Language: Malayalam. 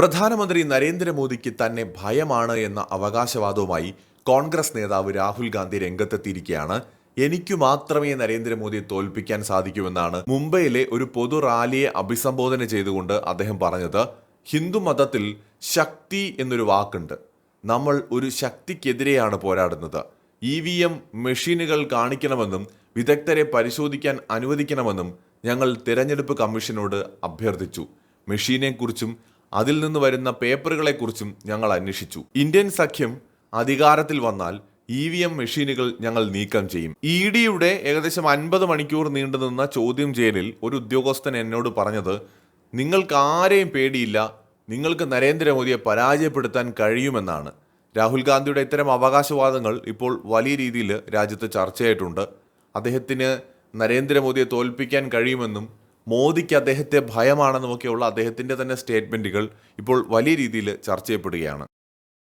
പ്രധാനമന്ത്രി നരേന്ദ്രമോദിക്ക് തന്നെ ഭയമാണ് എന്ന അവകാശവാദവുമായി കോൺഗ്രസ് നേതാവ് രാഹുൽ ഗാന്ധി രംഗത്തെത്തിയിരിക്കുകയാണ്. എനിക്കു മാത്രമേ നരേന്ദ്രമോദിയെ തോൽപ്പിക്കാൻ സാധിക്കുമെന്നാണ് മുംബൈയിലെ ഒരു പൊതു റാലിയെ അഭിസംബോധന ചെയ്തുകൊണ്ട് അദ്ദേഹം പറഞ്ഞത്. ഹിന്ദു മതത്തിൽ ശക്തി എന്നൊരു വാക്കുണ്ട്. നമ്മൾ ഒരു ശക്തിക്കെതിരെയാണ് പോരാടുന്നത്. ഇ വി എം മെഷീനുകൾ കാണിക്കണമെന്നും വിദഗ്ധരെ പരിശോധിക്കാൻ അനുവദിക്കണമെന്നും ഞങ്ങൾ തിരഞ്ഞെടുപ്പ് കമ്മീഷനോട് അഭ്യർത്ഥിച്ചു. മെഷീനെക്കുറിച്ചും അതിൽ നിന്ന് വരുന്ന പേപ്പറുകളെക്കുറിച്ചും ഞങ്ങൾ അന്വേഷിച്ചു. ഇന്ത്യൻ സഖ്യം അധികാരത്തിൽ വന്നാൽ ഇ വി എം മെഷീനുകൾ ഞങ്ങൾ നീക്കം ചെയ്യും. ഇ ഡിയുടെ ഏകദേശം അൻപത് മണിക്കൂർ നീണ്ടുനിന്ന ചോദ്യം ചെയ്യലിൽ ഒരു ഉദ്യോഗസ്ഥൻ എന്നോട് പറഞ്ഞത് നിങ്ങൾക്ക് ആരെയും പേടിയില്ല നിങ്ങൾക്ക് നരേന്ദ്രമോദിയെ പരാജയപ്പെടുത്താൻ കഴിയുമെന്നാണ് രാഹുൽ ഗാന്ധിയുടെ ഇത്തരം അവകാശവാദങ്ങൾ ഇപ്പോൾ വലിയ രീതിയിൽ രാജ്യത്ത് ചർച്ചയായിട്ടുണ്ട്. അദ്ദേഹത്തിന് നരേന്ദ്രമോദിയെ തോൽപ്പിക്കാൻ കഴിയുമെന്നും മോദിക്ക് അദ്ദേഹത്തെ ഭയമാണെന്നുമൊക്കെയുള്ള അദ്ദേഹത്തിന്റെ തന്നെ സ്റ്റേറ്റ്മെന്റുകൾ ഇപ്പോൾ വലിയ രീതിയിൽ ചർച്ച ചെയ്യപ്പെടുകയാണ്.